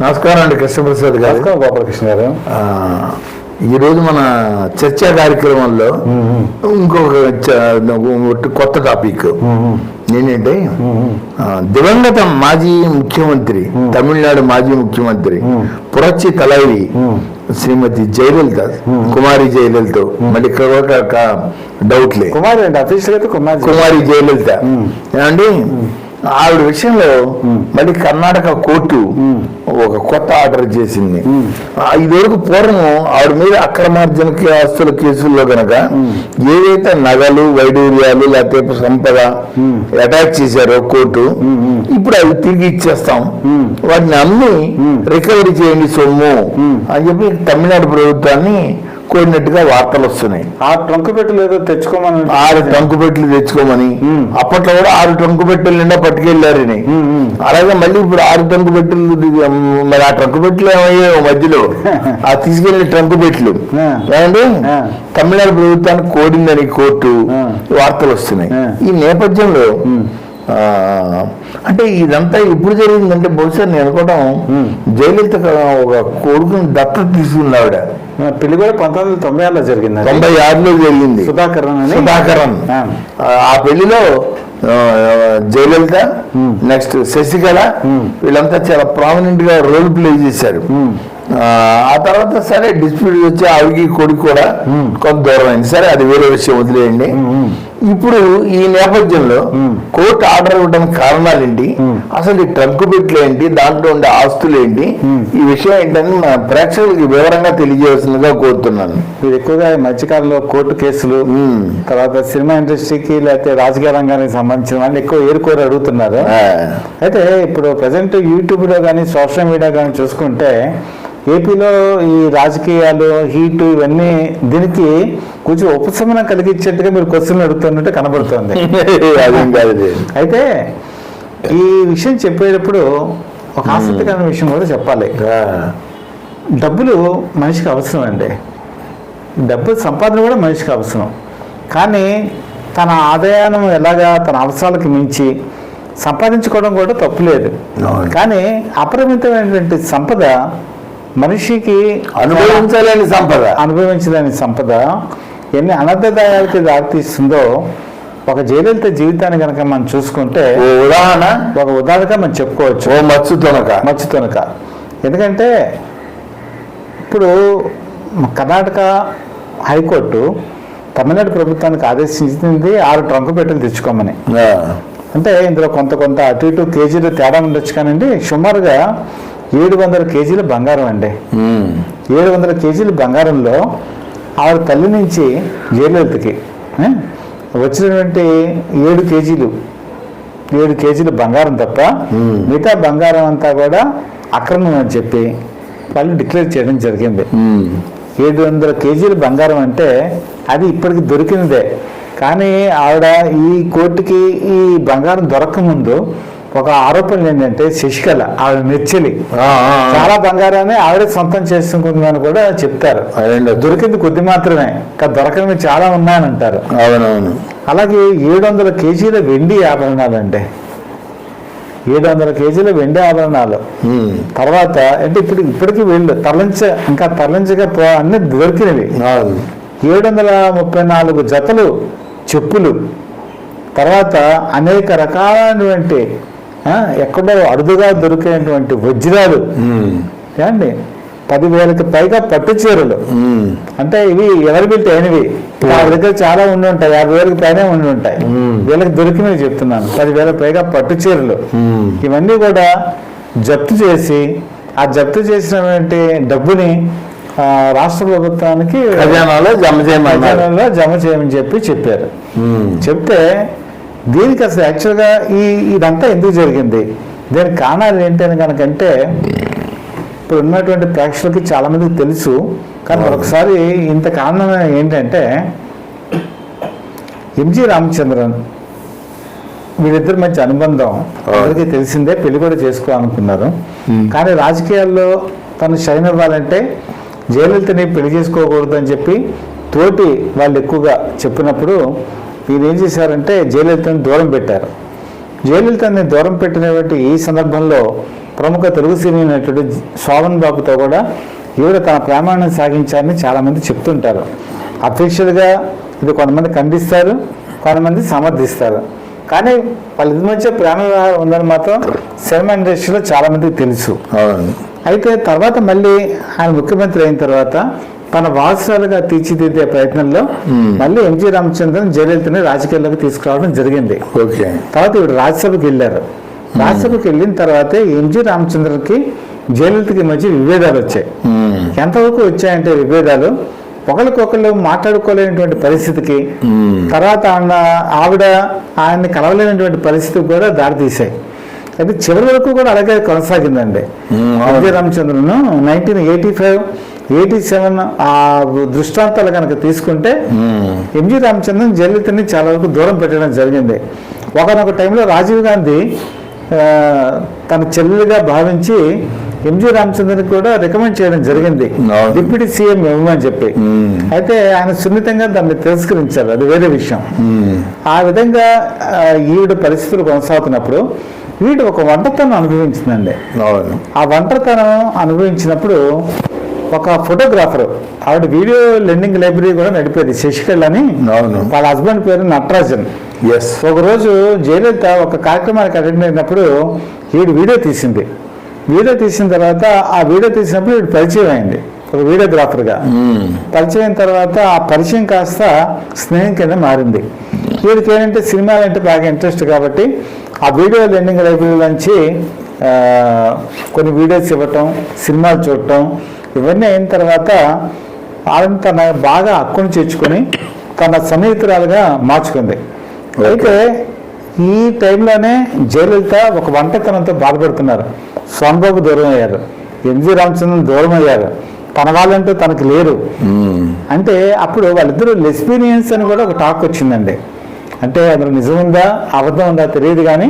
నమస్కారం అండి కృష్ణప్రసాద్ గారు. గోపాలకృష్ణ గారు. ఈరోజు మన చర్చా కార్యక్రమంలో ఇంకొక కొత్త టాపిక్. ఏంటంటే దివంగత మాజీ ముఖ్యమంత్రి తమిళనాడు మాజీ ముఖ్యమంత్రి పురచ్చి తలైవి శ్రీమతి జయలలిత కుమారి జయలలిత మళ్ళీ ఇక్కడ కూడా ఒక డౌట్లే. కుమారి అఫీషియల్ అయితే కుమారి కుమారి జయలలిత. ఏమండి? ఆవిడ విషయంలో మళ్ళీ కర్ణాటక కోర్టు ఒక కొత్త ఆర్డర్ చేసింది. ఇదివరకు పూర్వం ఆవిడ మీద అక్రమార్జనకి ఆస్తుల కేసుల్లో గనక ఏవైతే నగలు వైడూర్యాలు లేకపోతే సంపద అటాక్ చేశారో కోర్టు ఇప్పుడు అవి తిరిగి ఇచ్చేస్తాం. వాటిని అమ్మి రికవరీ చేయండి సొమ్ము అని చెప్పి తమిళనాడు ప్రభుత్వాన్ని కోరినట్టుగా వార్తలు వస్తున్నాయి. ఆ ట్రంక్ పెట్టెలు ఏదో తెచ్చుకోమని ఆరు టంకు పెట్టెలు తెచ్చుకోమని. అప్పట్లో కూడా ఆరు టంకు పెట్టెలు నిండా పట్టుకెళ్ళారని అలాగే మళ్ళీ ఇప్పుడు ఆరు టంకు పెట్టెలు మరి ఆ ట్రంకు పెట్టెలు ఏమయ్యాయో మధ్యలో. ఆ తీసుకెళ్ళిన ట్రంకు పెట్టెలు. ఏమండి. తమిళనాడు ప్రభుత్వానికి కోడిందని కోర్టు. వార్తలు వస్తున్నాయి. ఈ నేపథ్యంలో ఆ, అంటే ఇదంతా ఎప్పుడు జరిగిందంటే బహుశా నేను అనుకోవడం జయలలిత ఒక కొడుకుని దత్తత తీసుకుంది ఆవిడ పెళ్ళి కూడా పంతొమ్మిది వందల తొంభై ఆరులో జరిగింది. తొంభై ఆరులో జరిగింది. సుధాకరన్ అని. సుధాకరన్. ఆ. పెళ్ళిలో జయలలిత నెక్స్ట్ శశికళ వీళ్ళంతా చాలా ప్రామినెంట్గా రోల్ ప్లే చేశారు. ఆ, ఆ తర్వాత సరే డిస్ప్యూట్ వచ్చి ఆవిడకి కొడుకు కూడా కొంత దూరం అయింది. సరే అది వేరే విషయం వదిలేయండి. ఇప్పుడు ఈ నేపథ్యంలో కోర్టు ఆర్డర్ ఇవ్వడానికి కారణాలు ఏంటి అసలు ఈ ట్రంక్ బిట్లు ఏంటి? దాంట్లో ఉండే ఆస్తులు ఏంటి? ఈ విషయం ఏంటని మన ప్రేక్షకులకి వివరంగా తెలియజేయాల్సిందిగా కోరుతున్నాను. ఇది ఎక్కువగా ఈ మధ్యకాలంలో కోర్టు కేసులు. తర్వాత సినిమా ఇండస్ట్రీకి లేకపోతే రాజకీయ రంగానికి సంబంధించిన వాళ్ళు ఎక్కువ ఏరుకోరు అడుగుతున్నారు. అయితే ఇప్పుడు ప్రజెంట్ యూట్యూబ్లో కానీ సోషల్ మీడియా కానీ చూసుకుంటే ఏపీలో ఈ రాజకీయాలు హీట్ ఇవన్నీ దీనికి కొంచెం ఉపశమనం కలిగించేట్టుగా మీరు క్వశ్చన్ అడుగుతున్నట్టు కనబడుతుంది. అదేం కాదు ఇది. అయితే ఈ విషయం చెప్పేటప్పుడు ఒక ఆసక్తికరమైన విషయం కూడా చెప్పాలి. డబ్బులు మనిషికి అవసరం అండి. డబ్బు సంపాదన కూడా మనిషికి అవసరం. కానీ తన ఆదాయాన్ని ఎలాగా తన అవసరాలకు మించి సంపాదించుకోవడం కూడా తప్పులేదు. కానీ అపరిమితమైనటువంటి సంపద మనిషికి అనుభవించలేని సంపద. అనుభవించలేని సంపద ఎన్ని అనర్థదాయాలకి దారితీస్తుందో ఒక జయలలిత జీవితాన్ని కనుక మనం చూసుకుంటే ఉదాహరణ? ఒక ఉదాహరణగా మనం చెప్పుకోవచ్చు. ఓ మత్స్సు తొనక. మచ్చుతొనక ఎందుకంటే ఇప్పుడు కర్ణాటక హైకోర్టు తమిళనాడు ప్రభుత్వానికి ఆదేశించింది ఆరు ట్రంకు పెట్టెలు తెచ్చుకోమని. అంటే ఇందులో కొంత కొంత అటు ఇటు కేజీలు తేడా ఉండొచ్చు కానండి సుమారుగా ఏడు వందల కేజీల బంగారం అండి. ఏడు వందల కేజీల బంగారంలో ఆవిడ తల్లి నుంచి జయలలితకి వచ్చినటువంటి ఏడు కేజీలు ఏడు కేజీలు బంగారం తప్ప. మిగతా బంగారం అంతా కూడా అక్రమం అని చెప్పి వాళ్ళు డిక్లేర్ చేయడం జరిగింది. ఏడు వందల కేజీల బంగారం అంటే అది ఇప్పటికి దొరికినదే. కానీ ఆవిడ ఈ కోర్టుకి ఈ బంగారం దొరకముందు ఒక ఆరోపణలు ఏంటంటే శశికళ ఆవిడ ఆ. చాలా బంగారాన్ని ఆవిడే సొంతం చేసుకుంటుందని కూడా చెప్తారు. దొరికింది కొద్ది మాత్రమే కానీ దొరకనివి చాలా ఉన్నాయని అంటారు అవునవును. అలాగే ఏడు వందల కేజీల వెండి ఆభరణాలు అండి ఏడు వందల కేజీల వెండి ఆభరణాలు. తర్వాత అంటే ఇప్పుడు ఇప్పటికీ వీళ్ళు తరలించ ఇంకా తరలించగా పో అన్ని దొరికినవి. ఏడు వందల ముప్పై నాలుగు జతలు చెప్పులు. తర్వాత అనేక రకాలైనటువంటి ఎక్కడో అరుదుగా దొరికేటువంటి వజ్రాలు. ఏమండి? పదివేలకు పైగా పట్టు చీరలు. అంటే ఇవి ఎవరిబిలిటీ అయినవి? నా దగ్గర చాలా ఉండి ఉంటాయి. యాభై వేలకు పైనే ఉండి ఉంటాయి. వీళ్ళకి దొరికినవి చెప్తున్నాను. పదివేలకు పైగా పట్టు చీరలు. ఇవన్నీ కూడా జప్తు చేసి ఆ జప్తు చేసినటువంటి డబ్బుని రాష్ట్ర ప్రభుత్వానికి ఖజానాలో జమ జమ చేయమని చెప్పి చెప్పారు. చెప్తే దీనికి అసలు యాక్చువల్గా ఈ ఇదంతా ఎందుకు జరిగింది? దీనికి కారణాలు ఏంటి అని కనుకంటే ఇప్పుడు ఉన్నటువంటి ప్రేక్షకులకి చాలా మందికి తెలుసు. కానీ ఒకసారి ఇంత కారణం ఏంటంటే ఎంజి రామచంద్రన్ వీళ్ళిద్దరి మధ్య అనుబంధం అందరికీ తెలిసిందే పెళ్ళి కూడా చేసుకోవాలనుకున్నారు. కానీ రాజకీయాల్లో తను షైన్ అవ్వాలంటే జయలలితని పెళ్ళి చేసుకోకూడదు అని చెప్పి తోటి వాళ్ళు ఎక్కువగా చెప్పినప్పుడు వీరు ఏం చేశారంటే జయలలితని దూరం పెట్టారు. జయలలితని దూరం పెట్టినటువంటి ఈ సందర్భంలో ప్రముఖ తెలుగు సినీ నటుడు శోభన్ బాబుతో కూడా ఈవిడ తన ప్రేమాన్ని సాగించారని చాలామంది చెప్తుంటారు. అఫీషియల్గా ఇది కొంతమంది ఖండిస్తారు కొంతమంది సమర్థిస్తారు. కానీ వాళ్ళిద్దరి మధ్య ప్రేమ వ్యవహారం ఉందని మాత్రం సినిమా ఇండస్ట్రీలో చాలామందికి తెలుసు. అయితే తర్వాత మళ్ళీ ఆయన ముఖ్యమంత్రి అయిన తర్వాత తన వారసురాలుగా తీర్చిదిద్దే ప్రయత్నంలో మళ్ళీ ఎంజి రామచంద్రన్ జయలలితని రాజకీయాల్లోకి తీసుకురావడం జరిగింది. ఓకే. తర్వాత ఇప్పుడు రాజ్యసభకి వెళ్ళారు. రాజ్యసభకి వెళ్ళిన తర్వాతే ఎంజి రామచంద్రన్కి జయలలితకి మధ్య విభేదాలు వచ్చాయి. ఉమ్, ఎంతవరకు వచ్చాయంటే విభేదాలు? ఒకరికొకరు మాట్లాడుకోలేనటువంటి పరిస్థితికి తర్వాత ఆయన ఆవిడ ఆయన్ని కలవలేనటువంటి పరిస్థితికి కూడా దారితీశాయి. అయితే చివరి వరకు కూడా అలాగే కొనసాగిందండి. Vijaya Ramachandran nineteen eighty five eighty seven ఆ దృష్టాంతాలు కనుక తీసుకుంటే ఉమ్, ఎంజి రామచంద్రన్ జయలలితని చాలా వరకు దూరం పెట్టడం జరిగింది. ఒకనొక టైంలో రాజీవ్ గాంధీ తన చెల్లెలుగా భావించి ఎంజి రామచంద్రన్ కూడా రికమెండ్ చేయడం జరిగింది. డిప్యూటీ సీఎం ఇవ్వమని చెప్పి. ఉమ్, అయితే ఆయన సున్నితంగా దాన్ని తిరస్కరించారు. అది వేరే విషయం. ఉమ్, ఆ విధంగా ఈవిడ పరిస్థితులు కొనసాగుతున్నప్పుడు వీడు ఒక వంటతనం అనుభవించిందండి. ఆ ఒంటరితనం అనుభవించినప్పుడు ఒక ఫోటోగ్రాఫర్ ఆవిడ వీడియో లెండింగ్ లైబ్రరీ కూడా నడిపేది. శశికళ అని అవును. వాళ్ళ హస్బెండ్ పేరు నటరాజన్. ఎస్ ఒకరోజు జయలలిత ఒక కార్యక్రమానికి అటెండ్ అయినప్పుడు వీడు వీడియో తీసింది. వీడియో తీసిన తర్వాత ఆ వీడియో తీసినప్పుడు వీడు పరిచయం అయింది. ఒక వీడియోగ్రాఫర్గా పరిచయం అయిన తర్వాత ఆ పరిచయం కాస్త స్నేహం కింద మారింది. వీడికి ఏంటంటే సినిమాలు అంటే బాగా ఇంట్రెస్ట్ కాబట్టి ఆ వీడియో లెండింగ్ లైబ్రరీ నుంచి ఆ, కొన్ని వీడియోస్ ఇవ్వటం సినిమాలు చూడటం ఇవన్నీ అయిన తర్వాత ఆవిడ తన బాగా హక్కును చేర్చుకొని తన సన్నిహితురాలుగా మార్చుకుంది. అయితే ఈ టైంలోనే జయలలిత ఒక వంటతనంతో బాధపడుతున్నారు. సోన్బాబు దూరం అయ్యారు. ఎంజి రామచంద్రన్ దూరం అయ్యారు. తన వాళ్ళంటూ తనకి లేరు. అంటే అప్పుడు వాళ్ళిద్దరూ లెస్బీనియన్స్ అని కూడా ఒక టాక్ వచ్చిందండి. అంటే అందులో నిజం ఉందా అబద్ధం ఉందా తెలియదు కానీ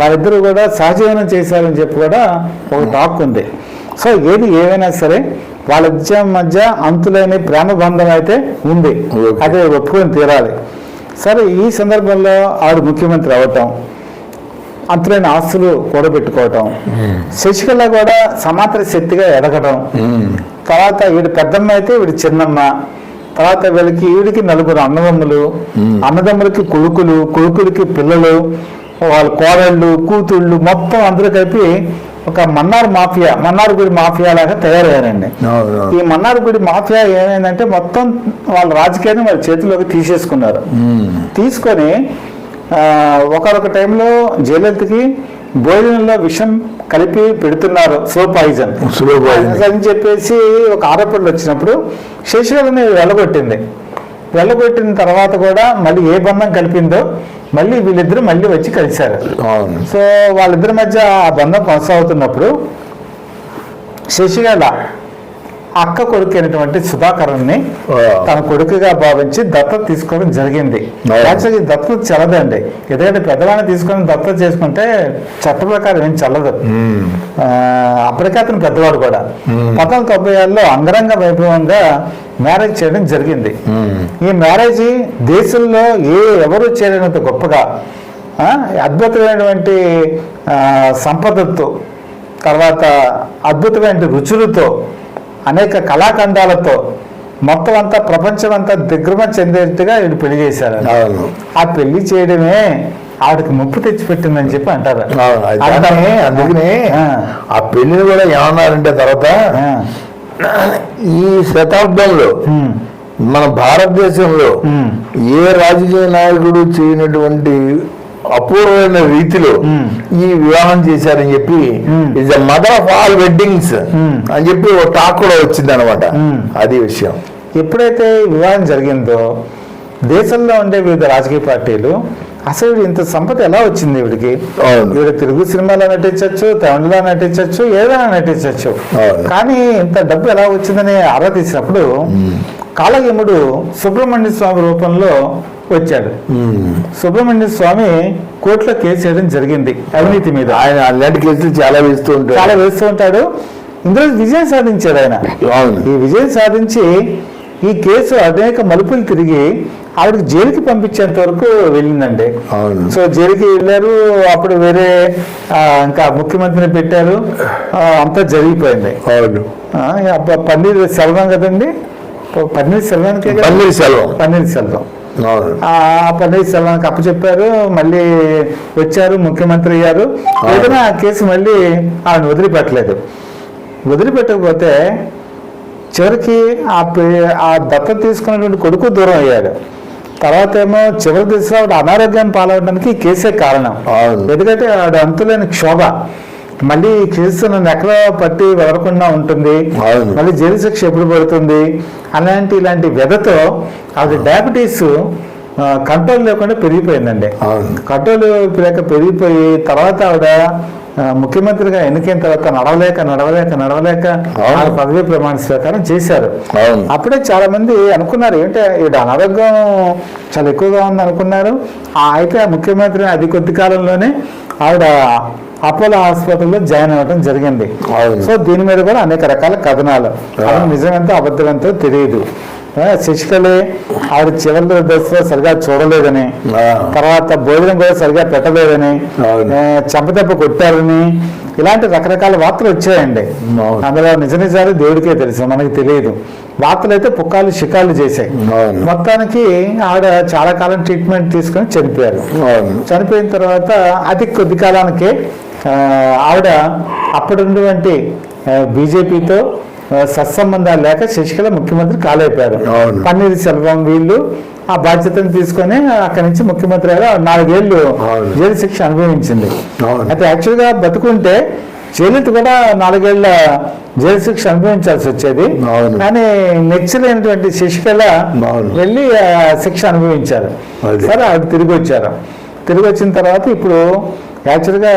వాళ్ళిద్దరూ కూడా సహజీవనం చేశారని చెప్పి కూడా ఒక టాక్ ఉంది. సో ఏది ఏమైనా సరే వాళ్ళ మధ్య అంతులేని ప్రేమ బంధం అయితే ఉంది. అదే ఒప్పుకొని తీరాలి. సరే ఈ సందర్భంలో ఆవిడ ముఖ్యమంత్రి అవటం అంతులైన ఆస్తులు కూడబెట్టుకోవటం శశికళ కూడా సమాంతర శక్తిగా ఎదగడం ఉమ్, తర్వాత వీడి పెద్దమ్మ అయితే వీడి చిన్నమ్మ తర్వాత వీళ్ళకి ఈవిడికి నలుగురు అన్నదమ్ములు అన్నదమ్ములకి కొడుకులు కొడుకులకి పిల్లలు వాళ్ళ కోడళ్ళు కూతుళ్ళు మొత్తం అందరూ కలిపి ఒక మన్నార్ మాఫియా మన్నార్ గుడి మాఫియా లాగా తయారయ్యారండి. ఈ మన్నార్ గుడి మాఫియా ఏమైందంటే మొత్తం వాళ్ళ రాజకీయాన్ని వాళ్ళ చేతిలోకి తీసేసుకున్నారు. తీసుకొని ఆ, ఒకనొక టైంలో జయలలితకి భోజనంలో విషం కలిపి పెడుతున్నారు సో పాయిజన్. అని చెప్పేసి ఒక ఆరోపణలు వచ్చినప్పుడు శశికళని వెళ్ళగొట్టింది. వెళ్ళగొట్టిన తర్వాత కూడా మళ్ళీ ఏ బంధం కలిపిందో మళ్ళీ వీళ్ళిద్దరూ మళ్ళీ వచ్చి కలిశారు. సో వాళ్ళిద్దరి మధ్య ఆ బంధం కొనసాగుతున్నప్పుడు శశికళ అక్క కొడుకు అయినటువంటి సుధాకరుణ్ణి ఆ. తన కొడుకుగా భావించి దత్తత తీసుకోవడం జరిగింది. యాక్చువల్లీ దత్తత చల్లదండి. ఎందుకంటే పెద్దవాడిని తీసుకొని దత్తత చేసుకుంటే చట్ట ప్రకారం ఏం చల్లదు. అప్పటికే అతను పెద్దవాడు కూడా. పంతొమ్మిది తొంభై ఆరులో అంగరంగ వైభవంగా మ్యారేజ్ చేయడం జరిగింది. ఈ మ్యారేజ్ దేశంలో ఏ ఎవరు చేయలేనంత గొప్పగా అద్భుతమైనటువంటి సంపదతో తర్వాత అద్భుతమైన రుచులతో అనేక కళాఖండాలతో మొత్తం అంతా ప్రపంచం అంతా దిగ్భ్రమ చెందేట్టుగా వీళ్ళు పెళ్ళి చేశారు ఆ పెళ్ళి చేయడమే ఆవిడకి ముప్పు తెచ్చిపెట్టిందని చెప్పి అంటారు. అందుకనే ఆ, పెళ్ళిని కూడా ఏమన్నారంటే తర్వాత ఈ శతాబ్దంలో మన భారతదేశంలో ఏ రాజకీయ నాయకుడు చేయనటువంటి అపూర్వమైన రీతిలో. ఈ వివాహం చేశారని చెప్పి. Is the mother of all weddings. అని చెప్పి ఒక టాక్ కూడా వచ్చింది అనమాట. అది విషయం ఎప్పుడైతే వివాహం జరిగిందో దేశంలో ఉండే వివిధ రాజకీయ పార్టీలు అసలు ఇంత సంపద ఎలా వచ్చింది వీడికి? అవును. వీడు తెలుగు సినిమాలో నటించవచ్చు తమిళలో నటించవచ్చు ఏదైనా నటించవచ్చు. కానీ ఇంత డబ్బు ఎలా వచ్చిందని ఆరా తీసినప్పుడు కాళయముడు సుబ్రహ్మణ్య స్వామి రూపంలో వచ్చాడు. సుబ్రహ్మణ్య స్వామి కోర్టులో కేసు వేయడం జరిగింది అవినీతి మీద. ఆయన అలాంటి కేసులు చాలా వేస్తూ చాలా ఉంటారు వేస్తూ ఉంటాడు. ఇందులో విజయం సాధించాడు ఆయన. ఈ విజయం సాధించి ఈ కేసు అనేక మలుపులు తిరిగి ఆవిడకి జైలుకి పంపించేంత వరకు వెళ్ళిందండి. సో జైలుకి వెళ్ళారు అప్పుడు వేరే ఇంకా ముఖ్యమంత్రిని పెట్టారు. అంతా జరిగిపోయింది. పన్నీర్ సెల్వం కదండి? పన్నీర్ సెల్వానికే? పన్నీర్ సెల్వం. పన్నీర్ సెల్వం. ఆ పన్నీర్ సెల్వానికి అప్పచెప్పారు మళ్ళీ వచ్చారు ముఖ్యమంత్రి అయ్యారు. ఏదైనా ఆ కేసు మళ్ళీ ఆవిడ వదిలిపెట్టలేదు. వదిలిపెట్టకపోతే చివరికి ఆ పే- ఆ దత్త తీసుకున్నటువంటి కొడుకు దూరం అయ్యాడు. తర్వాత ఏమో చివరి దిశలో ఆవిడ అనారోగ్యాన్ని పాలవడానికి కేసే కారణం. ఎందుకంటే ఆవిడ అంతులేని క్షోభ. మళ్ళీ కేసు నన్ను ఎక్కడ పట్టి వెదరకుండా ఉంటుంది. మళ్ళీ జైలు శిక్ష ఎప్పుడు పడుతుంది? అలాంటి ఇలాంటి వ్యధతో ఆవిడ డయాబెటీస్ కంట్రోల్ లేకుండా పెరిగిపోయిందండి. కంట్రోల్ లేక పెరిగిపోయి తర్వాత ఆవిడ ముఖ్యమంత్రిగా ఎన్నికైన తర్వాత నడవలేక నడవలేక నడవలేక పదవి ప్రమాణ స్వీకారం చేశారు. అప్పుడే చాలా మంది అనుకున్నారు ఏంటి ఈవిడ అనారోగ్యం చాలా ఎక్కువగా ఉంది అనుకున్నారు. ఆ అయితే ముఖ్యమంత్రి అతి కొద్ది కాలంలోనే ఆవిడ అపోలో హాస్పిటల్లో జాయిన్ అవ్వడం జరిగింది. సో దీని మీద కూడా అనేక రకాల కథనాలు. అది నిజమెంతో అబద్ధమెంతో తెలియదు. శశికళే ఆవిడ చివరి దశలో సరిగా చూడలేదని. తర్వాత భోజనం కూడా సరిగా పెట్టలేదని చెంపదెబ్బ కొట్టారని ఇలాంటి రకరకాల వార్తలు వచ్చాయండి. అందులో నిజ నిజాలు దేవుడికే తెలుసు మనకి తెలియదు వార్తలు అయితే పుక్కాలు షికాలు చేశాయి. మొత్తానికి ఆవిడ చాలా కాలం ట్రీట్మెంట్ తీసుకొని చనిపోయారు చనిపోయిన తర్వాత అతి కొద్ది కాలానికే ఆవిడ అప్పుడున్నటువంటి బీజేపీతో సత్సంబంధాలు లేక శశికళ ముఖ్యమంత్రి కాలైపోయారు. పన్నీర్ సెల్వం వీళ్ళు ఆ బాధ్యతను తీసుకొని అక్కడి నుంచి ముఖ్యమంత్రి ఆవిడ నాలుగేళ్ళు. జైలు శిక్ష అనుభవించింది. అయితే యాక్చువల్గా బతుకుంటే జైలుకి కూడా నాలుగేళ్ళ జైలు శిక్ష అనుభవించాల్సి వచ్చేది. కానీ నెచ్చలేనటువంటి శశికళ. వెళ్ళి శిక్ష అనుభవించారు అది. సరే ఆవిడ తిరిగి వచ్చారు తిరిగి వచ్చిన తర్వాత ఇప్పుడు యాక్చువల్గా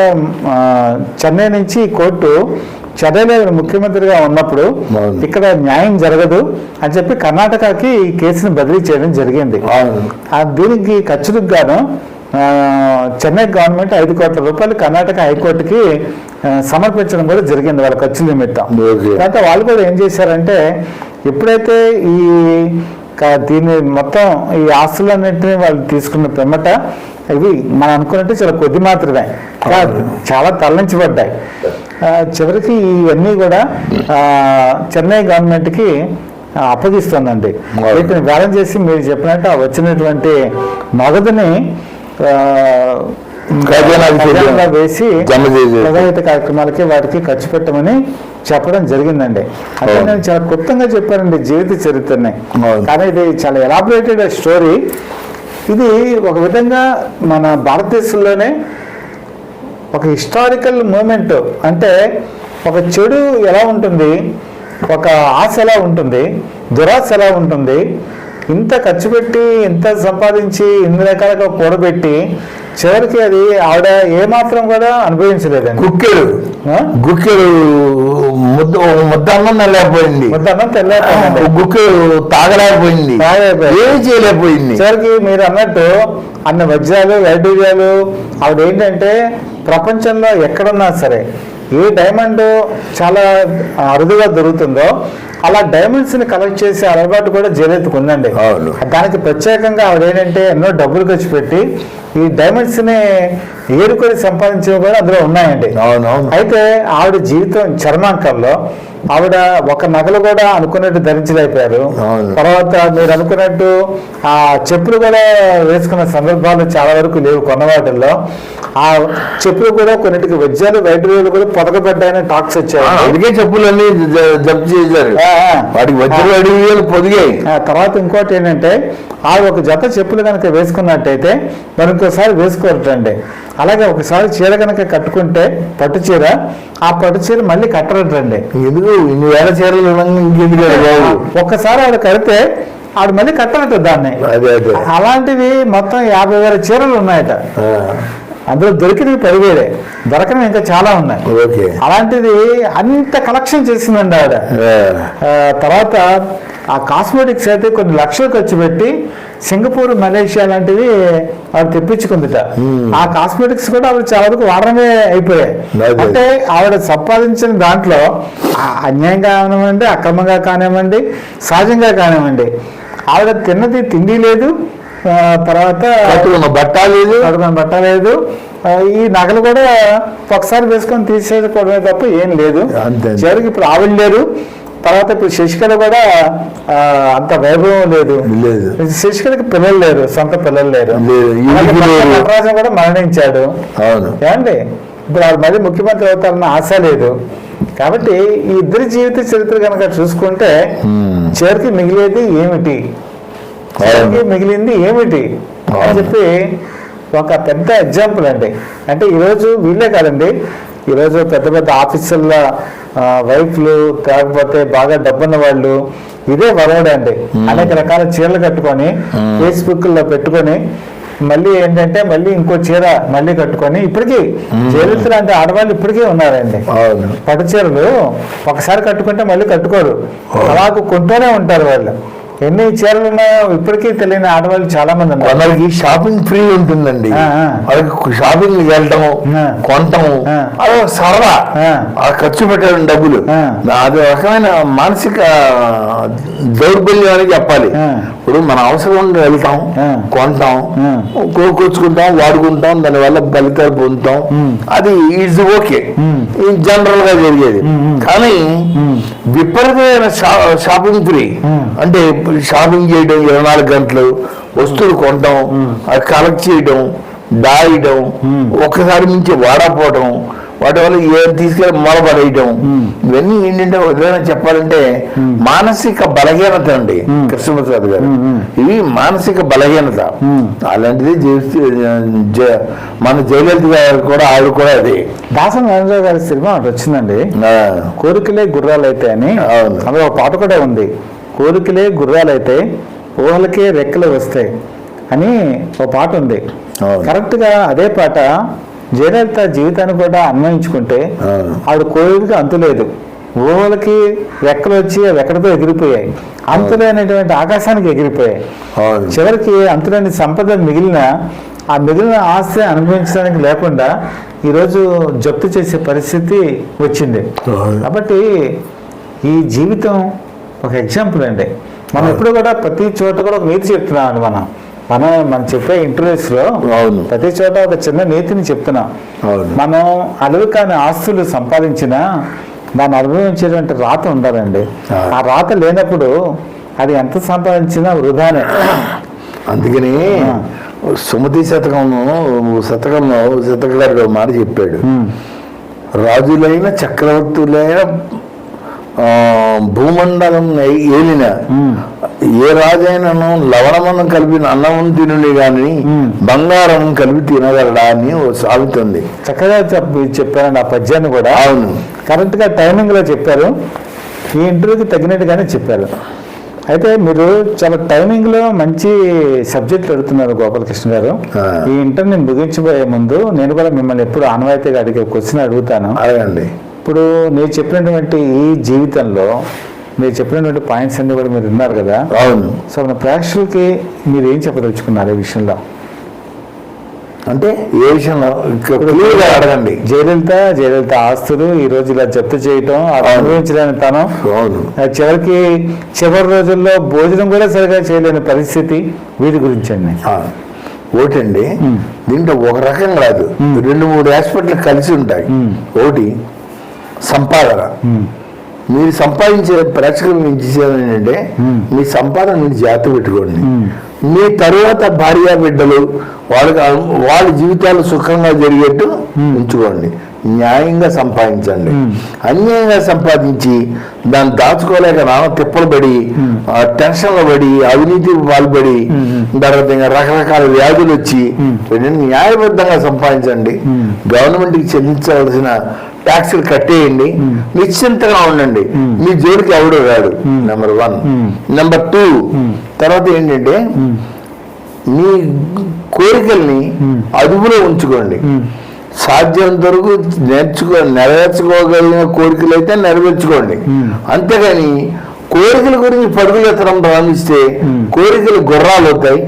చెన్నై నుంచి కోర్టు ఈవిడ ముఖ్యమంత్రిగా ఉన్నప్పుడు. ఇక్కడ న్యాయం జరగదు అని చెప్పి కర్ణాటకకి ఈ కేసును బదిలీ చేయడం జరిగింది దీనికి ఖర్చులకు గాను చెన్నై గవర్నమెంట్ ఐదు కోట్ల రూపాయలు కర్ణాటక హైకోర్టుకి సమర్పించడం కూడా జరిగింది వాళ్ళ ఖర్చు నిమిత్తం. తర్వాత వాళ్ళు కూడా ఏం చేశారంటే ఎప్పుడైతే ఈ దీన్ని మొత్తం ఈ ఆస్తులన్నింటినీ వాళ్ళు తీసుకున్న పిమ్మట ఇవి మనం అనుకున్నట్టు చాలా కొద్ది మాత్రమే కాదు, చాలా తరలించబడ్డాయి చివరికి ఇవన్నీ కూడా చెన్నై గవర్నమెంట్కి అప్పగిస్తుందండి. వీటిని బ్యాలెన్స్ చేసి మీరు చెప్పినట్టు ఆ వచ్చినటువంటి నగదుని వేసి. ప్రజాహిత కార్యక్రమాలకి వాటికి ఖర్చు పెట్టమని చెప్పడం జరిగిందండి అంటే. నేను చాలా క్లుప్తంగా చెప్పానండి జీవిత చరిత్రని. కానీ ఇది చాలా ఎలాబరేటెడ్ స్టోరీ ఇది ఒక విధంగా మన భారతదేశంలోనే ఒక హిస్టారికల్ మూమెంట్ అంటే ఒక చెడు ఎలా ఉంటుంది ఒక ఆశ ఎలా ఉంటుంది దురాశ ఎలా ఉంటుంది ఇంత ఖర్చు పెట్టి ఇంత సంపాదించి ఇన్ని రకాలుగా కూడబెట్టి చివరికి అది ఆవిడ ఏమాత్రం కూడా అనుభవించలేదండి. కుక్కెడు ఆ? గుక్కెడు ముద్ద ముద్ద అన్నం నల్లకపోయింది. మొత్తం తెల్లైపోయిందండి గుక్కెడు తాగలేకపోయింది. తాగలేకపోయింది. ఏం చేయలేకపోయింది. చివరికి మీరు అన్నట్టు అన్న వజ్రాలు వైడూర్యాలు ఆవిడ ఏంటంటే ప్రపంచంలో ఎక్కడున్నా సరే ఏ డైమండ్ చాలా అరుదుగా దొరుకుతుందో అలా డైమండ్స్ని కలెక్ట్ చేసే అలవాటు కూడా జయలలితకు ఉందండి. దానికి ప్రత్యేకంగా ఆవిడ ఏంటంటే ఎన్నో డబ్బులు ఖర్చు పెట్టి ఈ డైమండ్స్ని ఏరుకొని సంపాదించినవి కూడా అందులో ఉన్నాయండి. అవునవును అయితే ఆవిడ జీవితం చర్మాంకంలో ఆవిడ ఒక నగలు కూడా అనుకున్నట్టు ధరించలేకపోయారు. తర్వాత మీరు అనుకున్నట్టు ఆ చెప్పులు కూడా వేసుకున్న సందర్భాలు చాలా వరకు లేవు కొన్న వాటిల్లో ఆ చెప్పులు కూడా కొన్నిటికి వజ్రాలు వైద్యులు కూడా పొదగబడ్డాయని టాక్స్ వచ్చాయి. అందుకే చెప్పులన్నీ జ- జప్తు చేశారు. వాటికి వజ్ర అడిగి పొదిగాయి. ఆ తర్వాత ఇంకోటి ఏంటంటే ఆ ఒక జత చెప్పులు కనుక వేసుకున్నట్టయితే మరి ఇంకోసారి వేసుకోరటండి అలాగే ఒకసారి చీర కనుక కట్టుకుంటే పట్టు చీర ఆ పట్టు చీర మళ్ళీ కట్టరటండి. ఎందుకు? ఇన్ని వేల చీరలు ఇంకెందుకు ఒక్కసారి ఆవిడ కడితే ఆవిడ మళ్ళీ కట్టనట్టు దాన్ని. అలాంటివి మొత్తం యాభై వేల చీరలు ఉన్నాయట. అందులో దొరికినవి పదివేలే. దొరకనివి ఇంకా చాలా ఉన్నాయి. ఓకే. అలాంటిది అంత కలెక్షన్ చేసిందండి ఆవిడ. తర్వాత ఆ కాస్మెటిక్స్ అయితే కొన్ని లక్షలు ఖర్చు పెట్టి సింగపూర్ మలేషియా లాంటివి ఆవిడ తెప్పించుకుందిట. ఆ కాస్మెటిక్స్ కూడా ఆవిడ చాలా వరకు వాడడమే అయిపోయాయి. అంటే ఆవిడ సంపాదించిన దాంట్లో అన్యాయంగా కానివ్వండి అక్రమంగా కానివ్వండి సహజంగా కానివ్వండి ఆవిడ తిన్నది తిండి లేదు తర్వాత బట్ట లేదు. బట్ట లేదు. ఈ నగలు కూడా ఒకసారి వేసుకొని తీసేసుకోవడమే తప్ప ఏం లేదు. చివరికి ఇప్పుడు ఆవిడ లేరు. తర్వాత ఇప్పుడు శశికళ కూడా అంత వైభవం లేదు. లేదు. శశికళకి పిల్లలు లేరు సొంత పిల్లలు లేరు. నటరాజన్ కూడా మరణించాడు. అవును. ఏమండి? ఇప్పుడు ఆవిడ మళ్ళీ ముఖ్యమంత్రి అవుతారన్న ఆశ లేదు. కాబట్టి ఈ ఇద్దరి జీవిత చరిత్ర కనుక చూసుకుంటే. చివరికి మిగిలేది ఏమిటి? చివరికి మిగిలింది ఏమిటి? అని. చెప్పి ఒక పెద్ద ఎగ్జాంపుల్ అండి. అంటే ఈరోజు వీళ్ళే కాదండి. ఈరోజు పెద్ద పెద్ద ఆఫీసర్ల ఆ, వైఫ్లు కాకపోతే బాగా డబ్బున్న వాళ్ళు ఇదే వరవడే అండి. అనేక రకాల చీరలు కట్టుకొని ఫేస్బుక్లో పెట్టుకొని మళ్ళీ ఏంటంటే మళ్ళీ ఇంకో చీర మళ్ళీ కట్టుకొని ఇప్పటికీ జయలలిత లాంటి ఆడవాళ్ళు ఇప్పటికీ ఉన్నారండి. పట్టు చీరలు ఒకసారి కట్టుకుంటే మళ్ళీ కట్టుకోరు. అలాగ కొంటూనే ఉంటారు వాళ్ళు. ఎన్ని చీరలు ఉన్నాయో ఇప్పటికీ తెలియని ఆడవాళ్ళు చాలా మంది ఉన్నారు కొందరికి షాపింగ్ ఫ్రీ ఉంటుందండి. వాళ్ళకి షాపింగ్ వెళ్ళటం ఆ. కొనటం ఆ. అది సరదా ఖర్చు పెట్టడం డబ్బులు. అది రకమైన మానసిక దౌర్బల్యం అని చెప్పాలి. ఇప్పుడు మన అవసరం ఉండి వెళ్తాం. కొంటాం ఆ. కొనుక్కొచ్చుకుంటాం వాడుకుంటాం దానివల్ల ఫలితాలు పొందుతాం. అది ఈజ్ ఓకే. ఇది జనరల్గా జరిగేది. కానీ. విపరీతమైన షాపింగ్ ఫ్రీ. అంటే షాపింగ్ చేయడం ఇరవై నాలుగు గంటలు వస్తువులు కొనడం అది కలెక్ట్ చేయడం దాయడం. ఒక్కసారి మించి వాడకపోవడం వాటి వల్ల ఏ తీసుకెళ్ళి మొలబడేయడం ఉమ్. ఇవన్నీ ఏంటంటే ఉదాహరణ చెప్పాలంటే మానసిక బలహీనత అండి. కృష్ణప్రసాద్ గారు. ఇవి మానసిక బలహీనత. అలాంటిది మన జయలలిత గారు కూడా ఆవిడ కూడా అదే దాసం నారాయణరావు గారి సినిమా ఒకటి వచ్చిందండి కోరికలే గుర్రాలైతే అని. అందులో ఒక పాట కూడా ఉంది కోరికలే గుర్రాలైతే ఊహలకే రెక్కలు వస్తాయి అని ఒక పాట ఉంది అవును. కరెక్ట్గా అదే పాట జయలలిత జీవితాన్ని కూడా అన్వయించుకుంటే. ఆవిడ కోరిక అంతులేదు ఊహలకి రెక్కలు వచ్చి అవి ఎక్కడితో ఎగిరిపోయాయి. అంతులేనటువంటి ఆకాశానికి ఎగిరిపోయాయి. చివరికి అంతులేని సంపద మిగిలిన ఆ మిగిలిన ఆస్తి అనుభవించడానికి లేకుండా ఈరోజు జప్తు చేసే పరిస్థితి వచ్చింది. కాబట్టి ఈ జీవితం ఒక ఎగ్జాంపుల్ అండి. మనం ఎప్పుడు కూడా ప్రతి చోట కూడా ఒక నీతి చెప్తున్నాం మనం. మనం మనం చెప్పే ఇంటర్వ్యూస్లో అవును. ప్రతి చోట ఒక చిన్న నీతిని చెప్తున్నాం మనం అలువు కాని ఆస్తులు సంపాదించినా దాన్ని అనుభవించేటువంటి రాత ఉండాలండి ఆ. రాత లేనప్పుడు అది ఎంత సంపాదించినా వృధానే అందుకని. సుమతి శతకంలో శతకంలో శతక గారు ఒక మాట చెప్పాడు రాజులైన చక్రవర్తులైన భూమండలం ఏలిన ఏ రాజైనను లవణమనం కలిపిన అన్నం తినుని గాని. బంగారం కలిపి తినగలడా అని సాగుతుంది. చక్కగా చెప్ప- చెప్పారండి ఆ పద్యాన్ని కూడా. అవును. కరెక్ట్గా టైమింగ్లో చెప్పారు. ఈ ఇంటర్వ్యూకి తగినట్టుగానే చెప్పారు. అయితే మీరు చాలా టైమింగ్లో మంచి సబ్జెక్ట్ అడుగుతున్నారు గోపాలకృష్ణ గారు. ఈ ఇంటర్ని ముగించబోయే ముందు నేను కూడా మిమ్మల్ని ఎప్పుడు ఆనవాయితీగా అడిగే క్వశ్చన్ అడుగుతాను. అడగండి. ఇప్పుడు నేను చెప్పినటువంటి ఈ జీవితంలో మీరు చెప్పినటువంటి పాయింట్స్ అన్ని కూడా మీరు విన్నారు కదా? అవును. సో మన ప్రేక్షకులకి మీరు ఏం చెప్పదలుచుకున్నారు ఈ విషయంలో? అంటే ఏ విషయంలో? అడగండి. జయలలిత జయలలిత ఆస్తులు ఈ రోజు ఇలా జప్తు చేయటం. అనుభవించలేని తనం. చివరికి చివరి రోజుల్లో భోజనం కూడా సరిగా చేయలేని పరిస్థితి. వీటి గురించి అండి. మ్. దీంట్లో ఒక రకం కాదు. రెండు మూడు ఆస్పెక్ట్లు కలిసి ఉంటాయి. ఒకటి సంపాదన మీరు సంపాదించే ప్రేక్షకులు మీకు చేసేది ఏంటంటే మ్. సంపాదన మీరు జాగ్రత్త పెట్టుకోండి మ్. తరువాత భార్య బిడ్డలు వాళ్ళకి వాళ్ళ జీవితాలు సుఖంగా జరిగేట్టు. ఉంచుకోండి న్యాయంగా సంపాదించండి. అన్యాయంగా సంపాదించి దాన్ని దాచుకోలేక నాన్న తిప్పలు పడి టెన్షన్లు పడి అవినీతికి పాల్పడి. తర్వాత ఇంకా రకరకాల వ్యాధులు వచ్చి న్యాయబద్ధంగా సంపాదించండి. గవర్నమెంట్కి చెల్లించవలసిన ట్యాక్సులు కట్టేయండి. నిశ్చింతగా ఉండండి మ్. జోలికి ఎవడు రాడు. Number one. Number two. తర్వాత ఏంటంటే మీ కోరికల్ని. అదుపులో ఉంచుకోండి ఉమ్, సాధ్యమైనంత వరకు నేర్చుకో నెరవేర్చుకోగలిగిన కోరికలు అయితే నెరవేర్చుకోండి. అంతేగాని కోరికల గురించి పరుగులు ఎత్తడం ప్రారంభిస్తే కోరికలు గుర్రాలు అవుతాయి.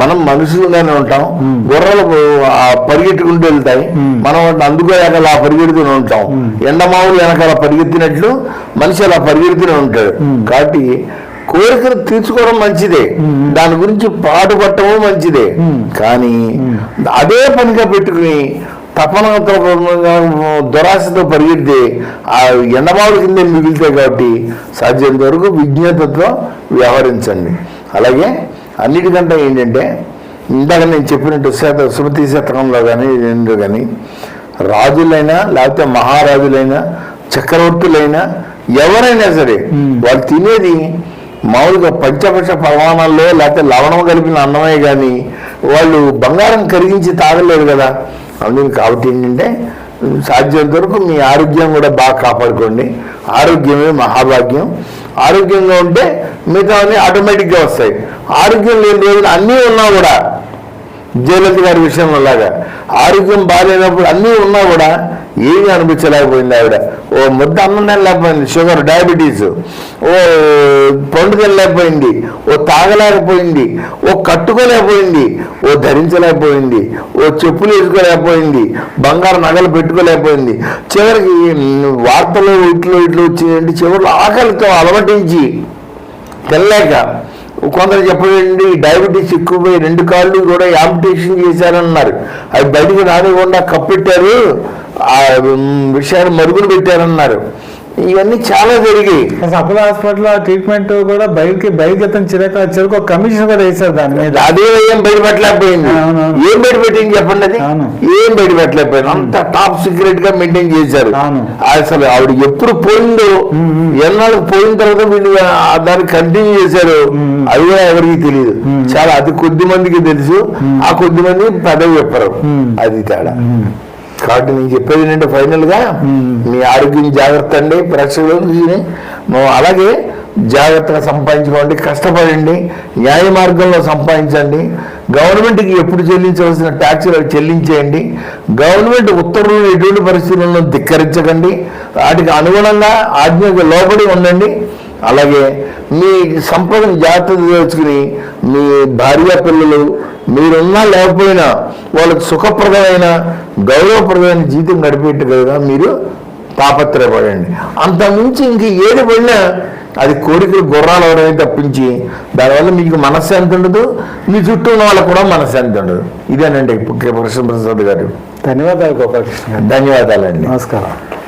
మనం మనుషులుగానే ఉంటాం. గుర్రాలు ఆ పరిగెట్టుకుంటూ వెళ్తాయి. మనం వాటిని అందుకోలేక అలా పరిగెడుతూనే ఉంటాం. ఎండమావులు వెనకాల పరిగెత్తినట్లు మనిషి అలా పరిగెడుతూనే ఉంటాడు. కాబట్టి కోరికలు తీర్చుకోవడం మంచిదే. దాని గురించి పాటుపట్టడం మంచిదే. కానీ అదే పనిగా పెట్టుకుని తపనతో దురాశతో పరిగెడితే ఆ ఎండమావుల కింద మిగులుతాయి కాబట్టి సాధ్యమైనంత వరకు విజ్ఞతతో వ్యవహరించండి. అలాగే అన్నిటికంటే ఏంటంటే ఇందాక నేను చెప్పినట్టు శత సుమతి శతకంలో కానీ ఏంటో కానీ రాజులైనా లేకపోతే మహారాజులైనా చక్రవర్తులైనా ఎవరైనా సరే వాళ్ళు తినేది మామూలుగా పంచపక్ష ప్రమాణాల్లో లేకపోతే లవణం కలిపిన అన్నమే కానీ వాళ్ళు బంగారం కరిగించి తాగలేరు కదా. అందుకని కాబట్టి ఏంటంటే సాధ్యంత వరకు మీ ఆరోగ్యం కూడా బాగా కాపాడుకోండి. ఆరోగ్యమే మహాభాగ్యం. ఆరోగ్యంగా ఉంటే మిగతా అన్నీ ఆటోమేటిక్గా వస్తాయి. ఆరోగ్యం లేని రోజులు అన్నీ ఉన్నా కూడా జయలలిత గారి విషయంలో లాగా ఆరోగ్యం బాగాలేనప్పుడు అన్నీ ఉన్నా కూడా ఏమీ అనిపించలేకపోయింది ఆవిడ. ఓ ముద్ద అన్నం తినలేకపోయింది షుగర్ డయాబెటీస్ ఓ పండు తినలేకపోయింది ఓ తాగలేకపోయింది ఓ కట్టుకోలేకపోయింది ఓ ధరించలేకపోయింది ఓ చెప్పులు వేసుకోలేకపోయింది బంగారు నగలు పెట్టుకోలేకపోయింది. చివరికి వార్తలు ఇట్లు ఇట్లు వచ్చిందంటే చివరిలో ఆకలితో అలవటించి తెల్లేక కొందరు చెప్పండి డయాబెటీస్ ఎక్కువై రెండు కాళ్ళు కూడా యాంపిటేషన్ చేశారన్నారు. అవి బయటికి రానివ్వకుండా కప్పెట్టారు. ఆ విషయాన్ని మరుగులు పెట్టారన్నారు. ఇవన్నీ చాలా జరిగాయి అపోలో హాస్పిటల్ ట్రీట్మెంట్ కూడా బయటికి బయటకి అతను చిరక చిరకు ఒక కమిషన్ కూడా వేశారు దాని మీద. అదే ఏం బయటపెట్టలేకపోయింది. ఏం బయటపెట్టింది చెప్పండి అది. ఏం బయటపెట్టలేకపోయింది? అంత టాప్ సీక్రెట్గా మెయింటైన్ చేశారు. అసలు ఆవిడ ఎప్పుడు పోయిందో ఎన్నాళ్ళు పోయిన తర్వాత వీళ్ళు దాన్ని కంటిన్యూ చేశారు. అది కూడా ఎవరికి తెలియదు చాలా అతి కొద్ది మందికి తెలుసు. ఆ కొద్ది మంది పెద్దవి చెప్పరు. అది తేడా. కాబట్టి నేను చెప్పేది ఏంటంటే ఫైనల్గా మీ ఆరోగ్యం జాగ్రత్త అండి ప్రేక్షకులు అలాగే జాగ్రత్తగా సంపాదించుకోండి కష్టపడండి న్యాయ మార్గంలో సంపాదించండి. గవర్నమెంట్కి ఎప్పుడు చెల్లించవలసిన ట్యాక్సులు అవి చెల్లించేయండి. గవర్నమెంట్ ఉత్తర్వులు ఎటువంటి పరిస్థితులను ధిక్కరించకండి. వాటికి అనుగుణంగా ఆజ్ఞకు లోబడి ఉండండి. అలాగే మీ సంపదను జాగ్రత్త తెచ్చుకుని మీ భార్య పిల్లలు మీరున్నా లేకపోయినా వాళ్ళకి సుఖప్రదమైన గౌరవప్రదమైన జీవితం గడిపేట్టుగా మీరు తాపత్రయపడండి. అంత మించి ఇంక ఏది పడినా అది కోరికలు గుర్రాలు అవడమే తప్పించి దానివల్ల మీకు మనశ్శాంతి ఉండదు మీ చుట్టూ ఉన్న వాళ్ళకు కూడా మనశ్శాంతి ఉండదు. ఇదేనండి కృష్ణ ప్రసాద్ గారు. ధన్యవాదాలు గోపాలకృష్ణ ధన్యవాదాలండి. నమస్కారం.